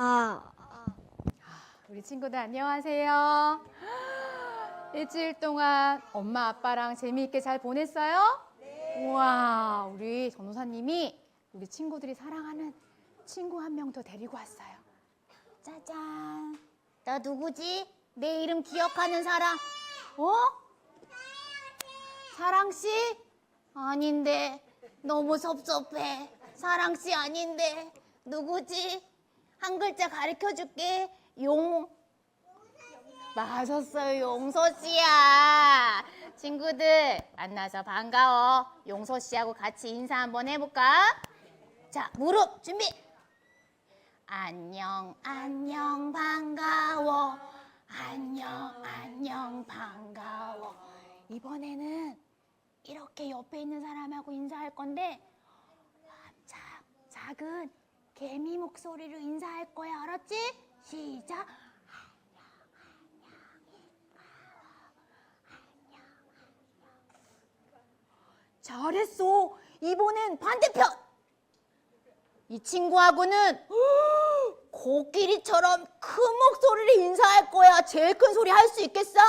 아, 우리 친구들 안녕하세요. 일주일 동안 엄마 아빠랑 재미있게 잘 보냈어요? 네. 우와, 우리 전호사님이 우리 친구들이 사랑하는 친구 한 명 더 데리고 왔어요. 짜잔. 나 누구지? 내 이름 기억하는 사람. 어? 사랑 씨? 아닌데. 너무 섭섭해. 사랑 씨 아닌데. 누구지? 한 글자 가르쳐 줄게. 용. 맞았어요. 용서 씨야. 친구들 만나서 반가워. 용서 씨하고 같이 인사 한번 해볼까? 자, 무릎 준비. 안녕, 안녕, 반가워. 안녕, 안녕, 반가워. 이번에는 이렇게 옆에 있는 사람하고 인사할 건데, 작, 작은 개미 목소리로 인사할 거야. 알았지? 시작. 잘했어. 이번엔 반대편. 이 친구하고는 코끼리처럼 큰 목소리를 인사할 거야. 제일 큰 소리 할 수 있겠어?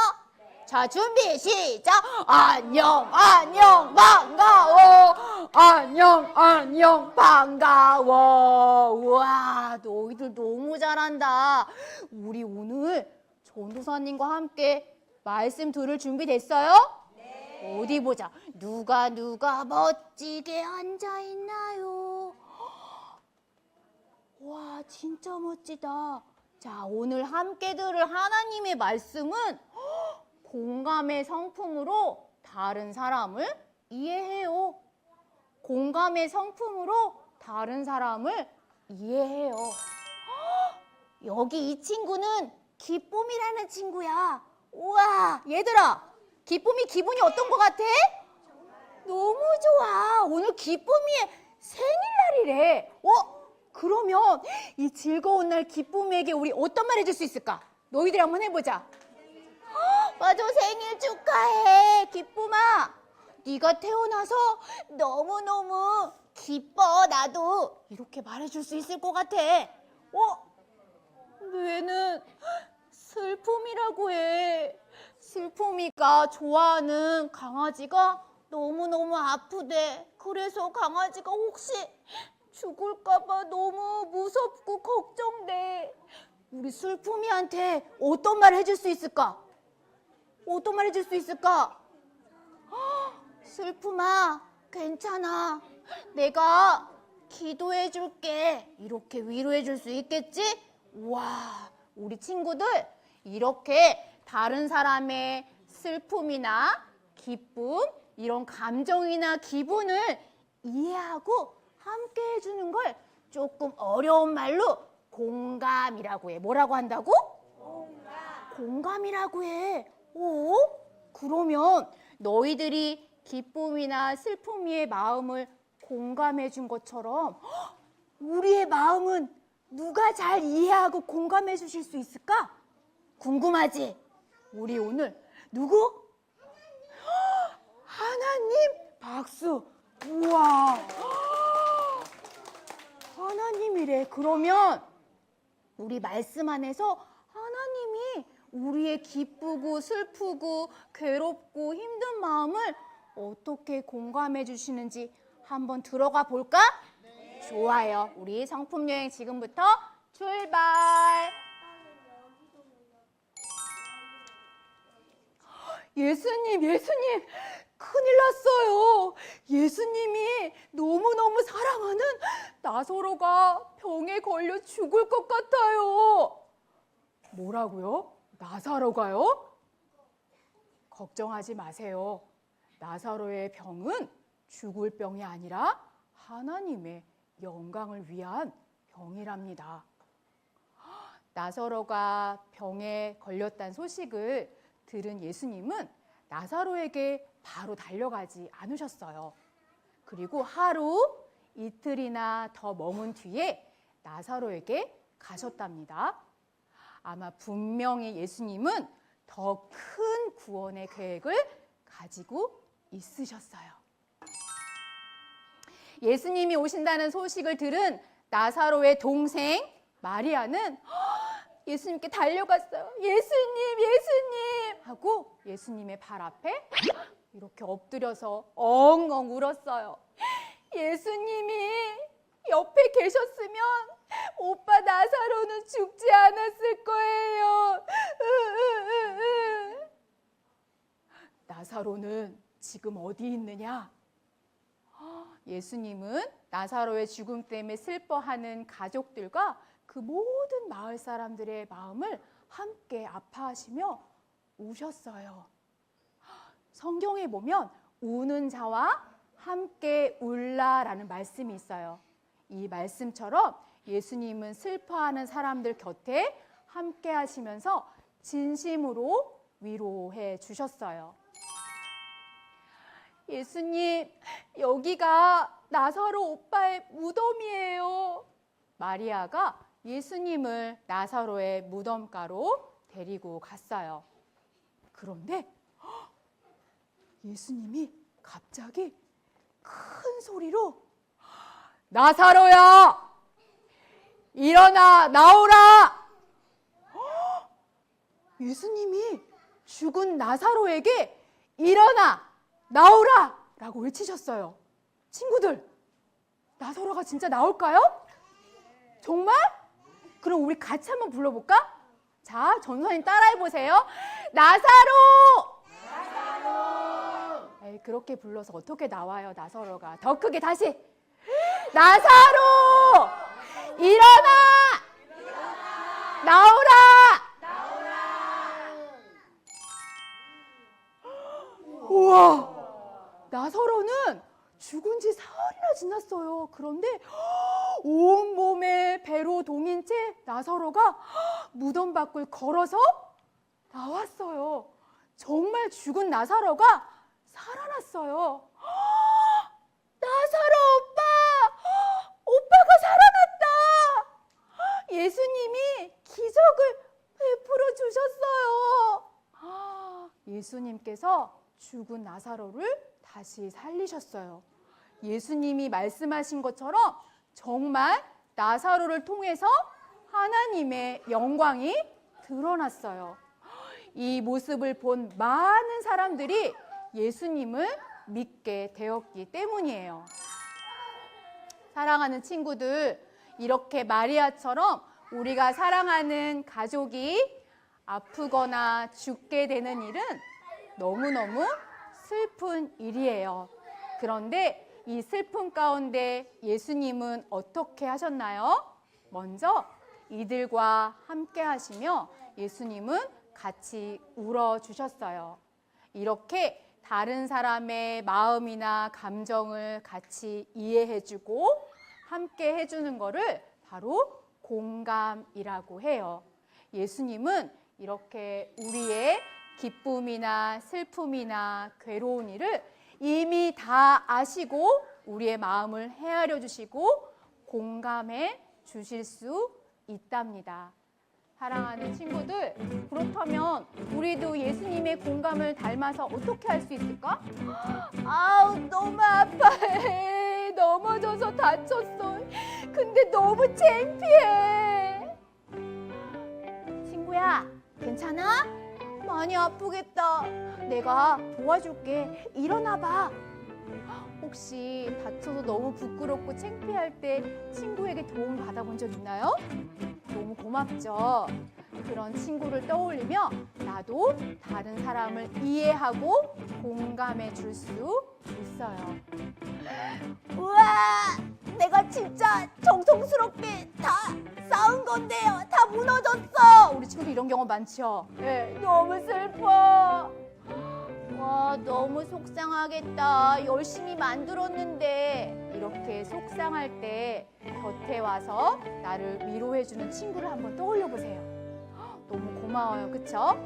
자, 준비, 시작. 안녕, 안녕, 반가워. 안녕, 안녕, 반가워. 우와, 너희들 너무 잘한다. 우리 오늘 전도사님과 함께 말씀 들을 준비 됐어요? 어디 보자. 누가 누가 멋지게 앉아 있나요? 와, 진짜 멋지다. 자, 오늘 함께 들을 하나님의 말씀은 공감의 성품으로 다른 사람을 이해해요. 공감의 성품으로 다른 사람을 이해해요. 여기 이 친구는 기쁨이라는 친구야. 우와, 얘들아, 기쁨이 기분이 어떤 것 같아? 너무 좋아. 오늘 기쁨이의 생일날이래. 어? 그러면 이 즐거운 날 기쁨에게 우리 어떤 말 해줄 수 있을까? 너희들 한번 해보자. 헉, 맞아, 생일 축하해, 기쁨아. 네가 태어나서 너무너무 기뻐, 나도. 이렇게 말해줄 수 있을 것 같아. 어? 얘는 슬픔이라고 해. 슬픔이가 좋아하는 강아지가 너무너무 아프대. 그래서 강아지가 혹시 죽을까봐 너무 무섭고 걱정돼. 우리 슬픔이한테 어떤 말 해줄 수 있을까? 어떤 말 해줄 수 있을까? 헉, 슬픔아, 괜찮아. 내가 기도해 줄게. 이렇게 위로해 줄 수 있겠지? 와, 우리 친구들 이렇게 다른 사람의 슬픔이나 기쁨, 이런 감정이나 기분을 이해하고 함께 해주는 걸 조금 어려운 말로 공감이라고 해. 뭐라고 한다고? 공감. 공감이라고 해. 오? 그러면 너희들이 기쁨이나 슬픔의 마음을 공감해 준 것처럼 헉, 우리의 마음은 누가 잘 이해하고 공감해 주실 수 있을까? 궁금하지? 우리 오늘 누구? 헉, 하나님 박수. 우와. 헉, 하나님이래. 그러면 우리 말씀 안에서 우리의 기쁘고 슬프고 괴롭고 힘든 마음을 어떻게 공감해 주시는지 한번 들어가 볼까? 좋아요. 우리 성품 여행 지금부터 출발. 예수님, 예수님, 큰일 났어요. 예수님이 너무너무 사랑하는 나사로가 병에 걸려 죽을 것 같아요. 뭐라고요? 나사로 가요? 걱정하지 마세요. 나사로의 병은 죽을 병이 아니라 하나님의 영광을 위한 병이랍니다. 나사로가 병에 걸렸다는 소식을 들은 예수님은 나사로에게 바로 달려가지 않으셨어요. 그리고 하루 이틀이나 더 머문 뒤에 나사로에게 가셨답니다. 아마 분명히 예수님은 더 큰 구원의 계획을 가지고 있으셨어요. 예수님이 오신다는 소식을 들은 나사로의 동생 마리아는 예수님께 달려갔어요. 예수님, 예수님! 하고 예수님의 발 앞에 이렇게 엎드려서 엉엉 울었어요. 예수님이 옆에 계셨으면 오빠 나사로는 죽지 않았을 거예요. 나사로는 지금 어디 있느냐? 예수님은 나사로의 죽음 때문에 슬퍼하는 가족들과 그 모든 마을 사람들의 마음을 함께 아파하시며 우셨어요. 성경에 보면 우는 자와 함께 울라라는 말씀이 있어요. 이 말씀처럼 예수님은 슬퍼하는 사람들 곁에 함께 하시면서 진심으로 위로해 주셨어요. 예수님, 여기가 나사로 오빠의 무덤이에요. 마리아가 예수님을 나사로의 무덤가로 데리고 갔어요. 그런데 헉! 예수님이 갑자기 큰 소리로 나사로야! 일어나 나오라! 헉! 예수님이 죽은 나사로에게 일어나 나오라! 라고 외치셨어요. 친구들, 나사로가 진짜 나올까요? 정말? 그럼 우리 같이 한번 불러볼까? 자, 전선님 따라해 보세요. 나사로! 나사로! 에이, 그렇게 불러서 어떻게 나와요, 나사로가? 더 크게 다시. 나사로! 일어나! 나오라! 우와! 나사로는 죽은 지 사흘이나 지났어요. 그런데 온몸에 배로 동인 채 나사로가 무덤 밖을 걸어서 나왔어요. 정말 죽은 나사로가 살아났어요. 나사로 오빠! 오빠가 살아났다! 예수님이 기적을 베풀어 주셨어요. 예수님께서 죽은 나사로를 다시 살리셨어요. 예수님이 말씀하신 것처럼 정말 나사로를 통해서 하나님의 영광이 드러났어요. 이 모습을 본 많은 사람들이 예수님을 믿게 되었기 때문이에요. 사랑하는 친구들, 이렇게 마리아처럼 우리가 사랑하는 가족이 아프거나 죽게 되는 일은 너무너무 슬픈 일이에요. 그런데 이 슬픔 가운데 예수님은 어떻게 하셨나요? 먼저 이들과 함께 하시며 예수님은 같이 울어 주셨어요. 이렇게 다른 사람의 마음이나 감정을 같이 이해해 주고 함께 해 주는 거를 바로 공감이라고 해요. 예수님은 이렇게 우리의 기쁨이나 슬픔이나 괴로운 일을 이미 다 아시고 우리의 마음을 헤아려 주시고 공감해 주실 수 있답니다. 사랑하는 친구들, 그렇다면 우리도 예수님의 공감을 닮아서 어떻게 할 수 있을까? 아우, 너무 아파해. 넘어져서 다쳤어. 근데 너무 창피해. 친구야, 괜찮아? 많이 아프겠다. 내가 도와줄게. 일어나 봐. 혹시 다쳐서 너무 부끄럽고 창피할 때 친구에게 도움 받아본 적 있나요? 너무 고맙죠. 그런 친구를 떠올리며 나도 다른 사람을 이해하고 공감해 줄 수 있어요. 우와, 내가 진짜 정성스럽게 다 쌓은 건데요. 다 무너졌어. 우리 친구도 이런 경험 많죠? 네, 너무 슬퍼. 와, 너무 속상하겠다. 열심히 만들었는데. 이렇게 속상할 때 곁에 와서 나를 위로해주는 친구를 한번 떠올려 보세요. 너무 고마워요, 그쵸?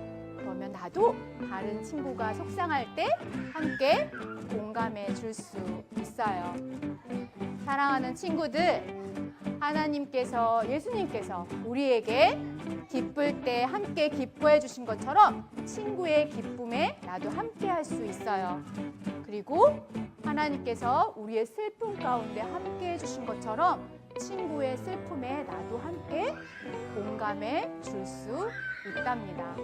그러면 나도 다른 친구가 속상할 때 함께 공감해 줄 수 있어요. 사랑하는 친구들, 하나님께서, 예수님께서 우리에게 기쁠 때 함께 기뻐해 주신 것처럼 친구의 기쁨에 나도 함께 할 수 있어요. 그리고 하나님께서 우리의 슬픔 가운데 함께 해 주신 것처럼 친구의 슬픔에 나도 함께 공감해 줄 수 있답니다.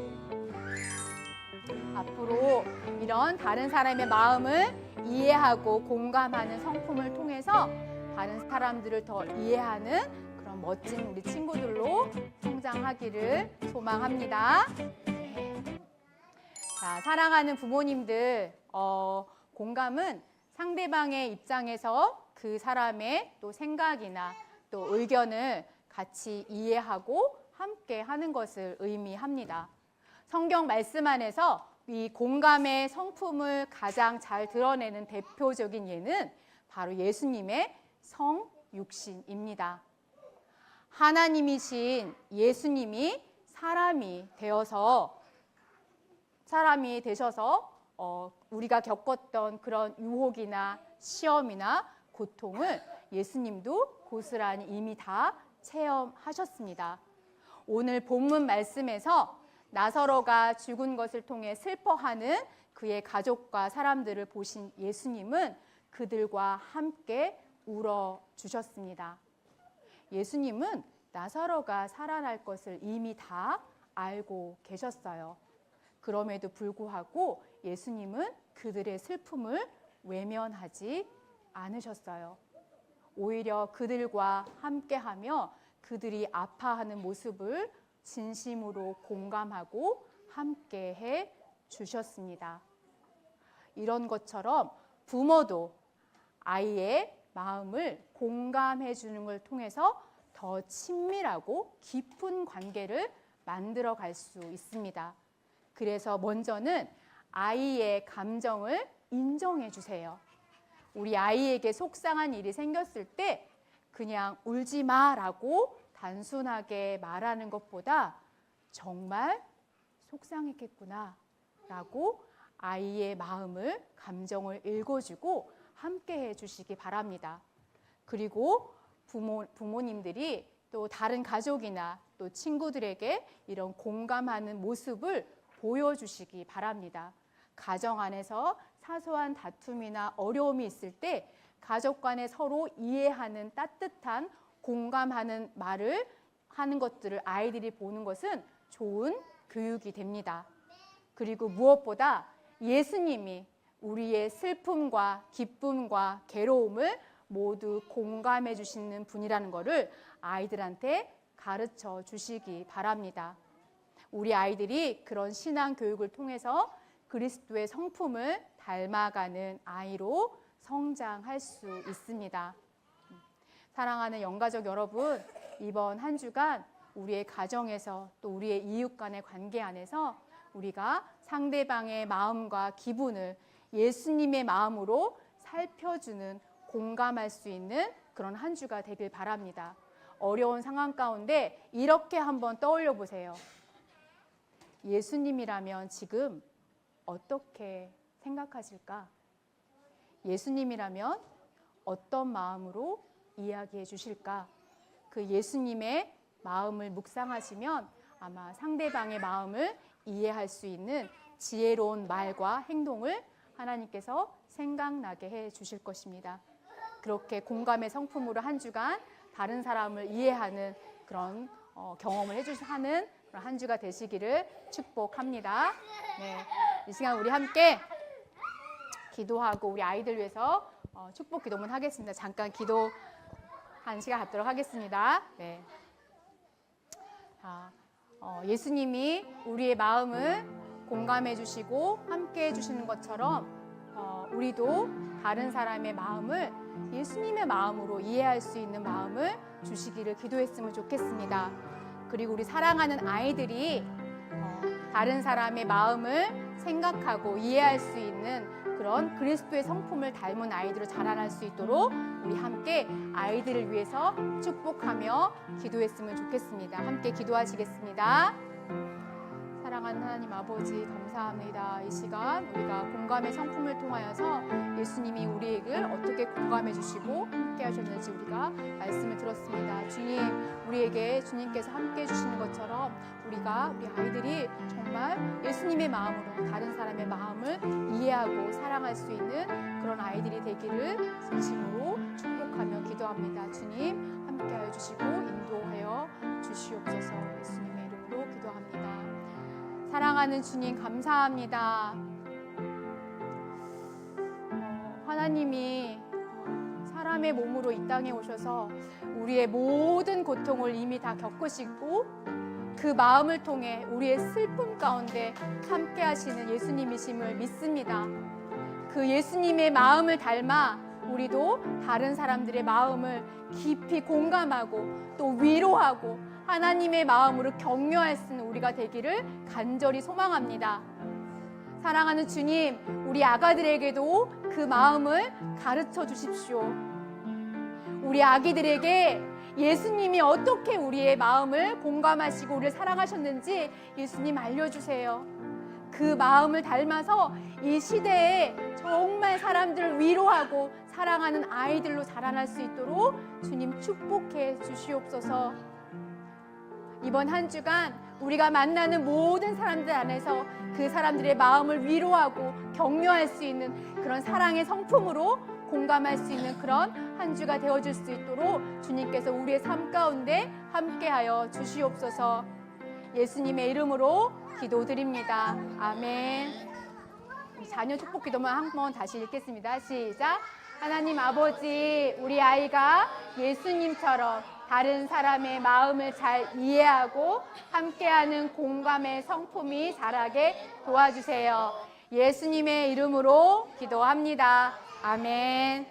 앞으로 이런 다른 사람의 마음을 이해하고 공감하는 성품을 통해서 다른 사람들을 더 이해하는 그런 멋진 우리 친구들로 성장하기를 소망합니다. 네. 자, 사랑하는 부모님들, 어, 공감은 상대방의 입장에서 그 사람의 또 생각이나 또 의견을 같이 이해하고 함께 하는 것을 의미합니다. 성경 말씀 안에서 이 공감의 성품을 가장 잘 드러내는 대표적인 예는 바로 예수님의 성육신입니다. 하나님이신 예수님이 사람이 되어서 사람이 되셔서 어, 우리가 겪었던 그런 유혹이나 시험이나 고통을 예수님도 고스란히 이미 다 체험하셨습니다. 오늘 본문 말씀에서 나서로가 죽은 것을 통해 슬퍼하는 그의 가족과 사람들을 보신 예수님은 그들과 함께 울어 주셨습니다. 예수님은 나사로가 살아날 것을 이미 다 알고 계셨어요. 그럼에도 불구하고 예수님은 그들의 슬픔을 외면하지 않으셨어요. 오히려 그들과 함께하며 그들이 아파하는 모습을 진심으로 공감하고 함께해 주셨습니다. 이런 것처럼 부모도 아이의 마음을 공감해 주는 걸 통해서 더 친밀하고 깊은 관계를 만들어 갈 수 있습니다. 그래서 먼저는 아이의 감정을 인정해 주세요. 우리 아이에게 속상한 일이 생겼을 때 그냥 울지 마라고 단순하게 말하는 것보다 정말 속상했겠구나 라고 아이의 마음을, 감정을 읽어주고 함께 해주시기 바랍니다. 그리고 부모, 부모님들이 또 다른 가족이나 또 친구들에게 이런 공감하는 모습을 보여주시기 바랍니다. 가정 안에서 사소한 다툼이나 어려움이 있을 때 가족 간에 서로 이해하는 따뜻한 공감하는 말을 하는 것들을 아이들이 보는 것은 좋은 교육이 됩니다. 그리고 무엇보다 예수님이 우리의 슬픔과 기쁨과 괴로움을 모두 공감해 주시는 분이라는 것을 아이들한테 가르쳐 주시기 바랍니다. 우리 아이들이 그런 신앙 교육을 통해서 그리스도의 성품을 닮아가는 아이로 성장할 수 있습니다. 사랑하는 영가족 여러분, 이번 한 주간 우리의 가정에서 또 우리의 이웃 간의 관계 안에서 우리가 상대방의 마음과 기분을 예수님의 마음으로 살펴주는 공감할 수 있는 그런 한 주가 되길 바랍니다. 어려운 상황 가운데 이렇게 한번 떠올려 보세요. 예수님이라면 지금 어떻게 생각하실까? 예수님이라면 어떤 마음으로 이야기해 주실까? 그 예수님의 마음을 묵상하시면 아마 상대방의 마음을 이해할 수 있는 지혜로운 말과 행동을 하나님께서 생각나게 해 주실 것입니다. 그렇게 공감의 성품으로 한 주간 다른 사람을 이해하는 그런 어, 경험을 해주하는 한 주가 되시기를 축복합니다. 네, 이 시간 우리 함께 기도하고 우리 아이들 위해서 어, 축복 기도문 하겠습니다. 잠깐 기도 한 시간 갖도록 하겠습니다. 네. 자, 어, 예수님이 우리의 마음을 공감해 주시고 함께 해 주시는 것처럼 어, 우리도 다른 사람의 마음을 예수님의 마음으로 이해할 수 있는 마음을 주시기를 기도했으면 좋겠습니다. 그리고 우리 사랑하는 아이들이 어, 다른 사람의 마음을 생각하고 이해할 수 있는 그런 그리스도의 성품을 닮은 아이들을 자라날 수 있도록 우리 함께 아이들을 위해서 축복하며 기도했으면 좋겠습니다. 함께 기도하시겠습니다. 사랑하는 하나님 아버지 감사합니다. 이 시간 우리가 공감의 성품을 통하여서 예수님이 우리에게 어떻게 공감해 주시고 함께 하셨는지 우리가 말씀을 들었습니다. 주님, 우리에게 주님께서 함께 해 주시는 것처럼 우리가 우리 아이들이 정말 예수님의 마음으로 다른 사람의 마음을 이해하고 사랑할 수 있는 그런 아이들이 되기를 진심으로 축복하며 기도합니다. 주님, 함께 함께하여 주시고 인도하여 주시옵소서 예수님의 이름으로 기도합니다. 사랑하는 주님 감사합니다. 어, 하나님이 사람의 몸으로 이 땅에 오셔서 우리의 모든 고통을 이미 다 겪으시고 그 마음을 통해 우리의 슬픔 가운데 함께 하시는 예수님이심을 믿습니다. 그 예수님의 마음을 닮아 우리도 다른 사람들의 마음을 깊이 공감하고 또 위로하고 하나님의 마음으로 격려할 수 있는 우리가 되기를 간절히 소망합니다. 사랑하는 주님, 우리 아가들에게도 그 마음을 가르쳐 주십시오. 우리 아기들에게 예수님이 어떻게 우리의 마음을 공감하시고 우리를 사랑하셨는지 예수님 알려주세요. 그 마음을 닮아서 이 시대에 정말 사람들을 위로하고 사랑하는 아이들로 자라날 수 있도록 주님 축복해 주시옵소서. 이번 한 주간 우리가 만나는 모든 사람들 안에서 그 사람들의 마음을 위로하고 격려할 수 있는 그런 사랑의 성품으로 공감할 수 있는 그런 한 주가 되어줄 수 있도록 주님께서 우리의 삶 가운데 함께하여 주시옵소서 예수님의 이름으로 기도드립니다. 아멘. 자녀 축복 기도만 한번 다시 읽겠습니다. 시작. 하나님 아버지, 우리 아이가 예수님처럼 다른 사람의 마음을 잘 이해하고 함께하는 공감의 성품이 자라게 도와주세요. 예수님의 이름으로 기도합니다. 아멘.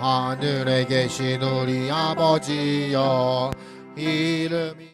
하늘에 계신 우리 아버지여 이름이